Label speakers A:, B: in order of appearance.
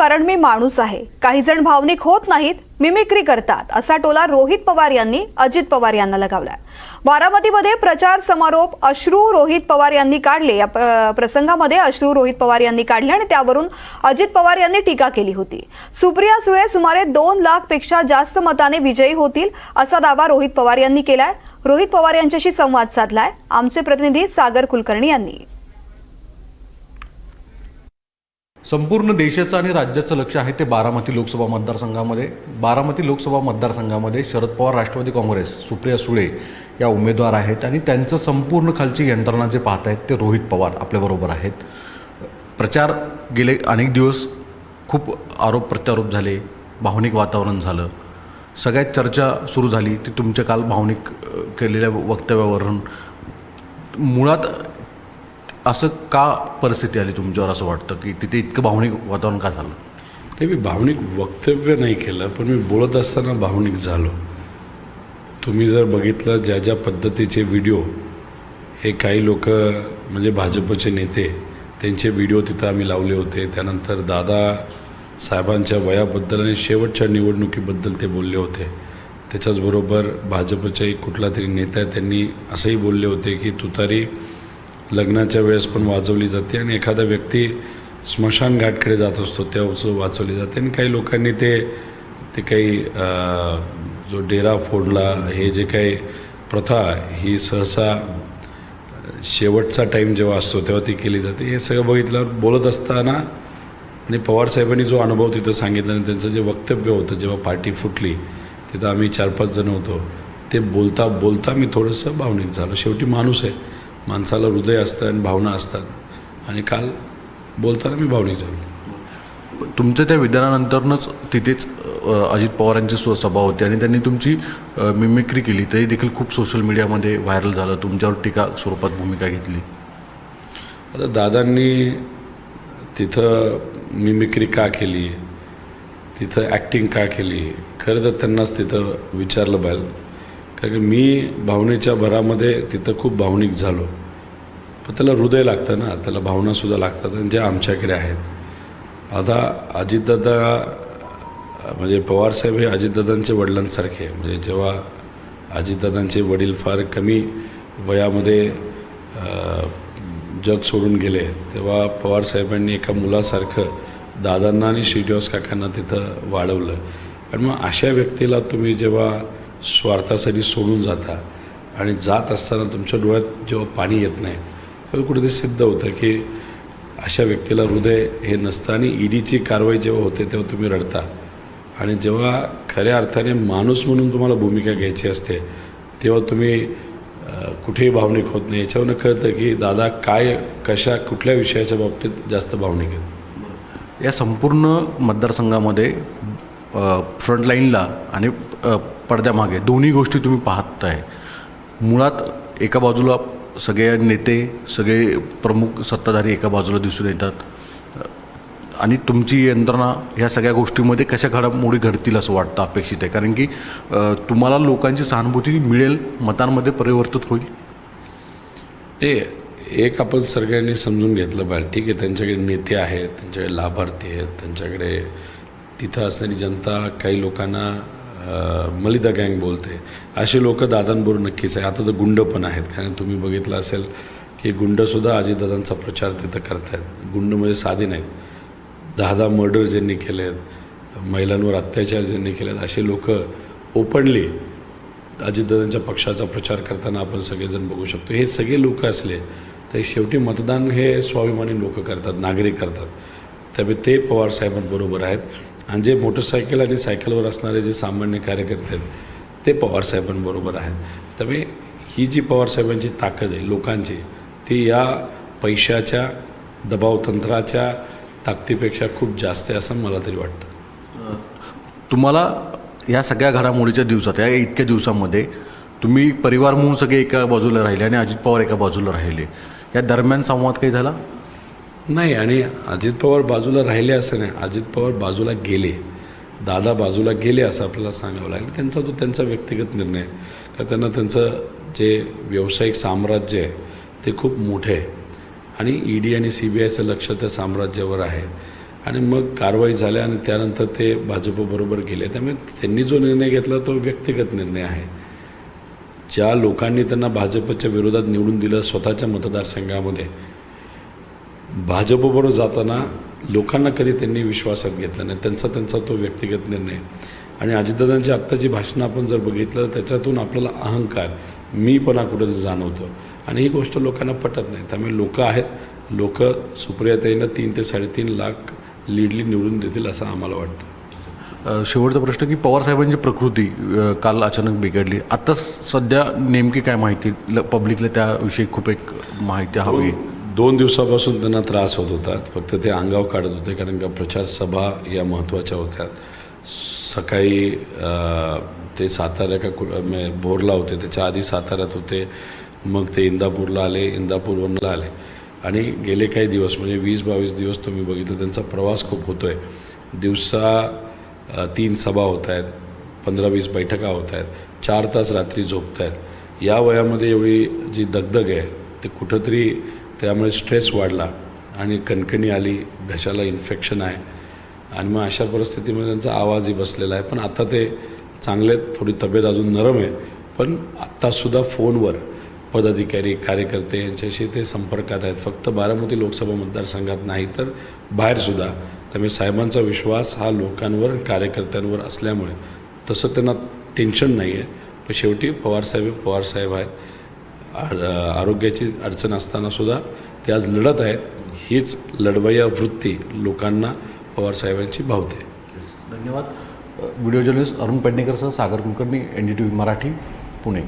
A: कारण मी माणूस आहे. काही जण भावनिक होत नाहीत मिमिक्री करतात असा टोला रोहित पवार यांनी अजित पवार यांना लगावलाय. बारामतीमध्ये प्रचार समारोप अश्रू रोहित पवार यांनी काढले. या प्रसंगामध्ये अश्रू रोहित पवार यांनी काढले आणि त्यावरून अजित पवार यांनी टीका केली होती. सुप्रिया सुळे सुमारे दोन लाखपेक्षा जास्त मताने विजयी होतील असा दावा रोहित पवार यांनी केलाय. रोहित पवार यांच्याशी संवाद साधलाय. आमचे प्रतिनिधी सागर कुलकर्णी यांनी.
B: संपूर्ण देशाचं आणि राज्याचं लक्ष आहे ते बारामती लोकसभा मतदारसंघामध्ये. बारामती लोकसभा मतदारसंघामध्ये शरद पवार राष्ट्रवादी काँग्रेस सुप्रिया सुळे या उमेदवार आहेत आणि त्यांचं संपूर्ण खालची यंत्रणा जे पाहत आहेत ते रोहित पवार आपल्याबरोबर आहेत. प्रचार गेले अनेक दिवस खूप आरोप प्रत्यारोप झाले भावनिक वातावरण झालं. सगळ्यात चर्चा सुरू झाली ती तुमच्या काल भावनिक केलेल्या वक्तव्यावरून. मुळात असं का परिस्थिती आली तुमच्यावर असं वाटतं? की तिथे इतकं भावनिक वातावरण का झालं?
C: ते मी भावनिक वक्तव्य नाही केलं पण मी बोलत असताना भावनिक झालो. तुम्ही जर बघितलं ज्या ज्या पद्धतीचे व्हिडिओ हे काही लोक म्हणजे भाजपचे नेते त्यांचे व्हिडिओ तिथं आम्ही लावले होते. त्यानंतर दादा साहेबांच्या वयाबद्दल आणि शेवटच्या निवडणुकीबद्दल ते बोलले होते. त्याच्याचबरोबर भाजपचे कुठला तरी नेता आहे त्यांनी असंही बोलले होते की तुतारी लग्नाच्या वेळेस पण वाजवली जाते आणि एखादा व्यक्ती स्मशान घाटकडे जात असतो तेव्हा वाचवली जाते. आणि काही लोकांनी ते ते काही जो डेरा फोडला हे जे काही प्रथा ही सहसा शेवटचा टाईम जेव्हा असतो तेव्हा ती केली जाते. हे सगळं बघितल्यावर बोलत असताना आणि पवारसाहेबांनी जो अनुभव तिथं सांगितला आणि त्यांचं जे वक्तव्य होतं जेव्हा पार्टी फुटली तिथं आम्ही चार पाच जण होतो ते बोलता बोलता मी थोडंसं भावनिक झालो. शेवटी माणूस आहे. माणसाला हृदय असतं आणि भावना असतात. आणि काल बोलताना मी भावनिक झालो.
B: तुमच्या त्या विधानानंतरनंच तिथेच अजित पवारांची स्व सभा होती आणि त्यांनी तुमची मिमिक्री केली. तरी देखील खूप सोशल मीडियामध्ये व्हायरल झालं. तुमच्यावर टीका स्वरूपात भूमिका घेतली.
C: आता दादांनी तिथं मिमिक्री का केली? तिथं ॲक्टिंग का केली? खरं तर त्यांनाच तिथं विचारलं पाहिजे. कारण मी भावनेच्या भरामध्ये तिथं खूप भावनिक झालो. पण त्याला हृदय लागतं ना त्याला भावनासुद्धा लागतात आणि ज्या आमच्याकडे आहेत. आता अजितदादा म्हणजे पवारसाहेब हे अजितदादांचे वडिलांसारखे म्हणजे जेव्हा अजितदादांचे वडील फार कमी वयामध्ये जग सोडून गेले तेव्हा पवारसाहेबांनी एका मुलासारखं दादांना आणि श्रीनिवास काकांना तिथं वाढवलं. आणि मग अशा व्यक्तीला तुम्ही जेव्हा स्वार्थासाठी सोडून जाता आणि जात असताना तुमच्या डोळ्यात जेव्हा पाणी येत नाही तेव्हा कुठेतरी सिद्ध होतं की अशा व्यक्तीला हृदय हे नसतं आणि ईडीची कारवाई जेव्हा होते तेव्हा तुम्ही रडता. आणि जेव्हा खऱ्या अर्थाने माणूस म्हणून तुम्हाला भूमिका घ्यायची असते तेव्हा तुम्ही कुठेही भावनिक होत नाही. याच्यावरनं कळतं की दादा काय कशा कुठल्या विषयाच्या बाबतीत जास्त भावनिक आहेत?
B: या संपूर्ण मतदारसंघामध्ये फ्रंटलाईनला आणि पडद्यामागे. दोन्ही गोष्टी तुम्ही पाहताय. मुळात एका बाजूला सगळे नेते सगळे प्रमुख सत्ताधारी एका बाजूला दिसून येतात. आणि तुमची यंत्रणा ह्या सगळ्या गोष्टीमध्ये कशा घडामोडी घडतील असं वाटतं अपेक्षित आहे? कारण की तुम्हाला लोकांची सहानुभूती मिळेल मतांमध्ये परिवर्तित होईल.
C: हे एक आपण सगळ्यांनी समजून घेतलं पाहिजे. ठीक आहे त्यांच्याकडे नेते आहेत त्यांच्याकडे लाभार्थी आहेत त्यांच्याकडे तिथं असणारी जनता काही लोकांना मलिदा गँग बोलते. असे लोक दादांबरोबर नक्कीच आहे. आता तर गुंड पण आहेत. कारण तुम्ही बघितलं असेल की गुंडसुद्धा अजितदादांचा प्रचार तिथं करतायत. गुंड म्हणजे साधे नाहीत. दहा दहा मर्डर ज्यांनी केले आहेत महिलांवर अत्याचार ज्यांनी केले आहेत असे लोक ओपनली अजितदादांच्या पक्षाचा प्रचार करताना आपण सगळेजण बघू शकतो. हे सगळे लोक असले तर शेवटी मतदान हे स्वाभिमानी लोक करतात नागरिक करतात. त्यामुळे ते पवार साहेबांबरोबर आहेत. आणि जे मोटरसायकल आणि सायकलवर असणारे जे सामान्य कार्यकर्ते आहेत ते पवारसाहेबांबरोबर आहेत. त्यामुळे ही जी पवार साहेबांची ताकद आहे लोकांची ती या पैशाच्या दबावतंत्राच्या ताकदीपेक्षा खूप जास्त आहे असं मला तरी वाटतं.
B: तुम्हाला या सगळ्या घडामोडीच्या दिवसात या इतक्या दिवसामध्ये तुम्ही परिवार म्हणून सगळे एका बाजूला राहिले आणि अजित पवार एका बाजूला राहिले. या दरम्यान संवाद काही झाला?
C: नाही आणि अजित पवार बाजूला राहिले असं नाही. अजित पवार बाजूला गेले. दादा बाजूला गेले असं आपल्याला सांगावं लागेल. त्यांचा तो त्यांचा व्यक्तिगत निर्णय. का त्यांना त्यांचं जे व्यावसायिक साम्राज्य आहे ते खूप मोठे आहे. आणि ई डी आणि सी बी आयचं लक्ष त्या साम्राज्यावर आहे. आणि मग कारवाई झाल्या आणि त्यानंतर ते भाजपबरोबर गेले. त्यामुळे त्यांनी जो निर्णय घेतला तो व्यक्तिगत निर्णय आहे. ज्या लोकांनी त्यांना भाजपच्या विरोधात निवडून दिलं स्वतःच्या मतदारसंघामध्ये भाजपबरोबर जाताना लोकांना कधी त्यांनी विश्वासात घेतला नाही. त्यांचा त्यांचा तो व्यक्तिगत निर्णय. आणि अजितदादांची आत्ताची भाषणं आपण जर बघितलं तर त्याच्यातून आपल्याला अहंकार मीपणा कुठं जाणवतो. आणि ही गोष्ट लोकांना पटत नाही. त्यामुळे लोक आहेत लोक सुप्रियाताईंना तीन ते साडेतीन लाख लीडली निवडून देतील असं आम्हाला वाटतं.
B: शेवटचा प्रश्न की पवार साहेबांची प्रकृती काल अचानक बिघडली. आत्ताच सध्या नेमकी काय माहिती? ल- पब्लिकला त्याविषयी खूप एक माहिती हवी.
C: दोन दिवसापासून त्यांना त्रास होत होता फक्त ते अंगाव काढत होते कारण का प्रचार सभा या महत्त्वाच्या होत्या. सकाळी ते सातारा का कु- बोरला होते. त्याच्या आधी साताऱ्यात होते. मग ते इंदापूरला आले. इंदापूरवरला आले. आणि गेले काही दिवस म्हणजे वीस बावीस दिवस तुम्ही बघितलं त्यांचा प्रवास खूप होतो आहे दिवसा तीन सभा होत आहेत पंधरा वीस बैठका होत आहेत चार तास रात्री झोपत आहेत या वयामध्ये एवढी जी दगदग आहे ते कुठंतरी त्यामुळे स्ट्रेस वाढला आणि कणकणी आली घशाला इन्फेक्शन आहे. आणि मग अशा परिस्थितीमध्ये त्यांचा आवाजही बसलेला आहे. पण आता ते चांगले आहेत, थोडी तब्येत अजून नरम आहे. पण आत्तासुद्धा फोनवर पदाधिकारी कार्यकर्ते यांच्याशी ते संपर्कात आहेत. फक्त बारामती लोकसभा मतदारसंघात नाही तर बाहेरसुद्धा त्यामुळे साहेबांचा विश्वास हा लोकांवर कार्यकर्त्यांवर असल्यामुळे तसं त्यांना टेन्शन नाही आहे पण शेवटी पवारसाहेब पवारसाहेब आहेत. आरोग्याची अडचण असतानासुद्धा ते आज लढत आहेत. हीच लढवय्या वृत्ती लोकांना पवारसाहेबांची भावते.
B: धन्यवाद. Video journalist Arun पेडणेकरसह Sagar Kulkarni N D T V Marathi Pune.